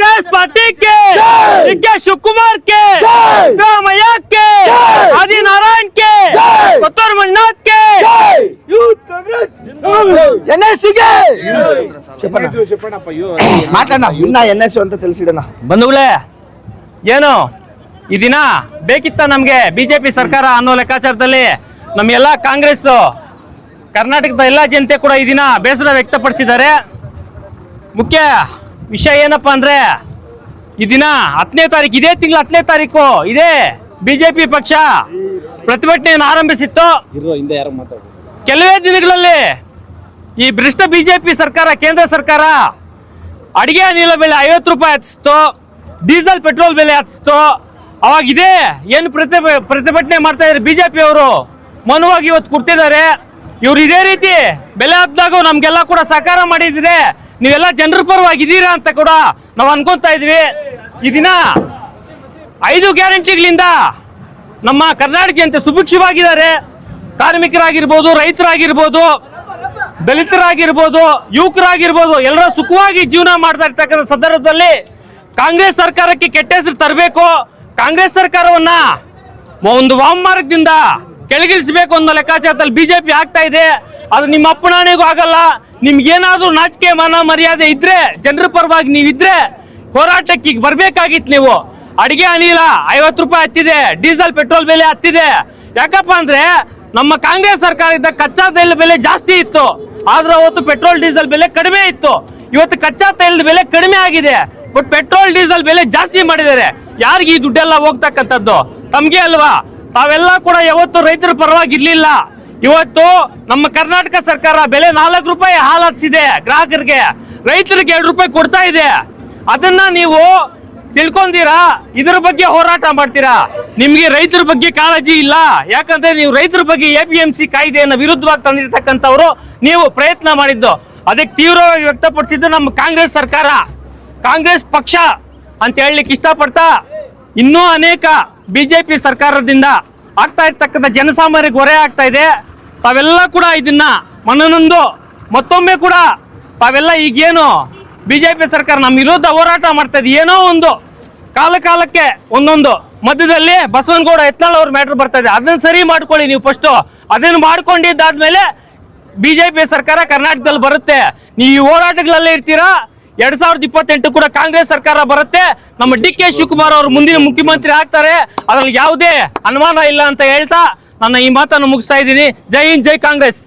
ಕಾಂಗ್ರೆಸ್ ಪಾರ್ಟಿಗೆ ಕೆ ಶಿವಕುಮಾರ್ ಕೆ ಸಿದ್ದರಾಮಯ್ಯ ಕೆ ಆದಿ ನಾರಾಯಣ್ ಕೆ ಕೊತ್ತೂರು ಮಂಜುನಾಥ್ ಕೆ ಯೂತ್ ಕಾಂಗ್ರೆಸ್ ಎನ್ ಎಸ್ಗೆ! ಮಾತಾಡ ಇನ್ನ ಎನ್ ಎಸ್ ಅಂತ ತಿಳಿಸಿಡಣ ಬಂಧುಗಳೇ ಏನು? ಈ ದಿನ ಬೇಕಿತ್ತ ನಮಗೆ ಬಿಜೆಪಿ ಸರ್ಕಾರ ಅನ್ನೋ ಲೆಕ್ಕಾಚಾರದಲ್ಲಿ ನಮಗೆಲ್ಲ ಕಾಂಗ್ರೆಸ್ ಕರ್ನಾಟಕದ ಎಲ್ಲಾ ಜನತೆ ಕೂಡ ಈ ದಿನ ಬೇಸರ ವ್ಯಕ್ತಪಡಿಸಿದ್ದಾರೆ. ಮುಖ್ಯ ವಿಷಯ ಏನಪ್ಪಾ ಅಂದ್ರೆ ಈ ದಿನ ಹತ್ತನೇ ತಾರೀಕು ಇದೇ ತಿಂಗಳ ಹತ್ತನೇ ತಾರೀಕು ಇದೇ ಬಿಜೆಪಿ ಪಕ್ಷ ಪ್ರತಿಭಟನೆಯನ್ನು ಆರಂಭಿಸಿತ್ತು. ಕೆಲವೇ ದಿನಗಳಲ್ಲಿ ಈ ಭ್ರಷ್ಟ ಬಿಜೆಪಿ ಸರ್ಕಾರ ಕೇಂದ್ರ ಸರ್ಕಾರ ಅಡಿಗೆ ಅನಿಲ ಬೆಲೆ ಐವತ್ತು ರೂಪಾಯಿ ಹಚ್ಚಿಸ್ತು ಡೀಸೆಲ್ ಪೆಟ್ರೋಲ್ ಬೆಲೆ ಹಚ್ಚಿಸ್ತು ಅವಾಗ ಇದೇ ಏನು ಪ್ರತಿ ಪ್ರತಿಭಟನೆ ಮಾಡ್ತಾ ಇದ್ದಾರೆ ಬಿಜೆಪಿ ಅವರು. ಮನುವಾಗಿ ಇವತ್ತು ಕೊಡ್ತಿದ್ದಾರೆ. ಇವ್ರು ಇದೇ ರೀತಿ ಬೆಲೆ ಹತ್ತಿದಾಗ ನಮಗೆಲ್ಲ ಕೂಡ ಸಹಕಾರ ಮಾಡಿದ್ರೆ ನೀವೆಲ್ಲ ಜನರ ಪರವಾಗಿದ್ದೀರಾ ಅಂತ ಕೂಡ ನಾವು ಅನ್ಕೊಂತಾ ಇದ್ವಿ. ಈ ದಿನ ಐದು ಗ್ಯಾರಂಟಿಗಳಿಂದ ನಮ್ಮ ಕರ್ನಾಟಕ ಜನತೆ ಸುಭಿಕ್ಷವಾಗಿದ್ದಾರೆ. ಕಾರ್ಮಿಕರಾಗಿರ್ಬೋದು, ರೈತರಾಗಿರ್ಬೋದು, ದಲಿತರಾಗಿರ್ಬೋದು, ಯುವಕರಾಗಿರ್ಬೋದು, ಎಲ್ಲರ ಸುಖವಾಗಿ ಜೀವನ ಮಾಡ್ತಾ ಇರ್ತಕ್ಕಂಥ ಸಂದರ್ಭದಲ್ಲಿ ಕಾಂಗ್ರೆಸ್ ಸರ್ಕಾರಕ್ಕೆ ಕೆಟ್ಟ ಹೆಸರು ತರಬೇಕು. ಕಾಂಗ್ರೆಸ್ ಸರ್ಕಾರವನ್ನ ಒಂದು ವಾಮಮಾರ್ಗದಿಂದ ಕೆಳಗಿಳಿಸಬೇಕು ಅನ್ನೋ ಲೆಕ್ಕಾಚಾರದಲ್ಲಿ ಬಿಜೆಪಿ ಆಗ್ತಾ ಇದೆ. ಅದು ನಿಮ್ಮ ಅಪ್ಪಣಾಣೆಗೂ ಆಗಲ್ಲ. ನಿಮ್ಗೇನಾದ್ರೂ ನಾಚಿಕೆ ಮಾನ ಮರ್ಯಾದೆ ಇದ್ರೆ, ಜನರ ಪರವಾಗಿ ನೀವಿದ್ರೆ ಹೋರಾಟಕ್ಕೆ ಈಗ ಬರ್ಬೇಕಾಗಿತ್ತು ನೀವು. ಅಡಿಗೆ ಅನಿಲ ಐವತ್ತು ರೂಪಾಯಿ ಹತ್ತಿದೆ, ಡೀಸೆಲ್, ಪೆಟ್ರೋಲ್ ಬೆಲೆ ಹತ್ತಿದೆ. ಯಾಕಪ್ಪ ಅಂದ್ರೆ ನಮ್ಮ ಕಾಂಗ್ರೆಸ್ ಸರ್ಕಾರ ಇದ್ದ ಕಚ್ಚಾ ತೈಲ ಬೆಲೆ ಜಾಸ್ತಿ ಇತ್ತು. ಆದ್ರೆ ಅವತ್ತು ಪೆಟ್ರೋಲ್, ಡೀಸೆಲ್ ಬೆಲೆ ಕಡಿಮೆ ಇತ್ತು. ಇವತ್ತು ಕಚ್ಚಾ ತೈಲದ ಬೆಲೆ ಕಡಿಮೆ ಆಗಿದೆ. ಬಟ್ ಪೆಟ್ರೋಲ್, ಡೀಸೆಲ್ ಬೆಲೆ ಜಾಸ್ತಿ ಮಾಡಿದ್ದಾರೆ. ಯಾರಿಗೆ ಈ ದುಡ್ಡೆಲ್ಲ ಹೋಗ್ತಕ್ಕಂಥದ್ದು? ತಮ್ಗೆ ಅಲ್ವಾ? ತಾವೆಲ್ಲ ಕೂಡ ಯಾವತ್ತು ರೈತರ ಪರವಾಗಿ ಇರ್ಲಿಲ್ಲ ಇವತ್ತು ನಮ್ಮ ಕರ್ನಾಟಕ ಸರ್ಕಾರ ಬೆಲೆ ನಾಲ್ಕು ರೂಪಾಯಿ ಹಾಲು ಗ್ರಾಹಕರಿಗೆ, ರೈತರಿಗೆ ಎರಡು ರೂಪಾಯಿ ಕೊಡ್ತಾ ಇದೆ. ಅದನ್ನ ನೀವು ತಿಳ್ಕೊಂತೀರಾ ಇದ್ರ ಬಗ್ಗೆ ಹೋರಾಟ ಮಾಡ್ತೀರಾ? ನಿಮ್ಗೆ ರೈತರ ಬಗ್ಗೆ ಕಾಳಜಿ ಇಲ್ಲ. ಯಾಕಂದ್ರೆ ನೀವು ರೈತರ ಬಗ್ಗೆ ಎ ಪಿ ಎಂ ಸಿ ಕಾಯ್ದೆಯನ್ನು ವಿರುದ್ಧವಾಗಿ ತಂದಿರ್ತಕ್ಕಂಥವ್ರು ನೀವು ಪ್ರಯತ್ನ ಮಾಡಿದ್ದು. ಅದಕ್ಕೆ ತೀವ್ರವಾಗಿ ವ್ಯಕ್ತಪಡಿಸಿದ್ದು ನಮ್ಮ ಕಾಂಗ್ರೆಸ್ ಸರ್ಕಾರ. ಕಾಂಗ್ರೆಸ್ ಪಕ್ಷ ಅಂತ ಹೇಳಲಿಕ್ಕೆ ಇಷ್ಟಪಡ್ತಾ ಇನ್ನೂ ಅನೇಕ ಬಿಜೆಪಿ ಸರ್ಕಾರದಿಂದ ಆಗ್ತಾ ಇರ್ತಕ್ಕಂಥ ಜನಸಾಮಾನ್ಯರಿಗೆ ಹೊರೆ ಆಗ್ತಾ ಇದೆ. ತಾವೆಲ್ಲ ಕೂಡ ಇದನ್ನ ಮನನೊಂದು, ಮತ್ತೊಮ್ಮೆ ಕೂಡ ತಾವೆಲ್ಲ ಈಗೇನು ಬಿಜೆಪಿ ಸರ್ಕಾರ ನಮ್ಮ ವಿರುದ್ಧ ಹೋರಾಟ ಮಾಡ್ತಾ ಇದೆ, ಏನೋ ಒಂದು ಕಾಲ ಕಾಲಕ್ಕೆ ಒಂದೊಂದು. ಮಧ್ಯದಲ್ಲಿ ಬಸವನಗೌಡ ಯತ್ನಾಳ್ ಅವ್ರ ಮ್ಯಾಟ್ರ್ ಬರ್ತಾ ಇದೆ. ಅದನ್ನ ಸರಿ ಮಾಡ್ಕೊಳ್ಳಿ ನೀವು ಫಸ್ಟು ಅದನ್ನ ಮಾಡ್ಕೊಂಡಿದ್ದಾದ್ಮೇಲೆ ಬಿಜೆಪಿ ಸರ್ಕಾರ ಕರ್ನಾಟಕದಲ್ಲಿ ಬರುತ್ತೆ. ನೀವು ಈ ಹೋರಾಟಗಳಲ್ಲೇ ಇರ್ತೀರಾ? ಎರಡ್ ಸಾವಿರದ ಇಪ್ಪತ್ತೆಂಟು ಕೂಡ ಕಾಂಗ್ರೆಸ್ ಸರ್ಕಾರ ಬರುತ್ತೆ. ನಮ್ಮ ಡಿ ಕೆ ಶಿವಕುಮಾರ್ ಅವರು ಮುಂದಿನ ಮುಖ್ಯಮಂತ್ರಿ ಆಗ್ತಾರೆ. ಅದ್ರಲ್ಲಿ ಯಾವುದೇ ಅನುಮಾನ ಇಲ್ಲ ಅಂತ ಹೇಳ್ತಾ ನನ್ನ ಈ ಮಾತನ್ನು ಮುಗಿಸ್ತಾ ಇದ್ದೀನಿ. ಜೈ ಹಿಂದ್ ಜೈ ಕಾಂಗ್ರೆಸ್.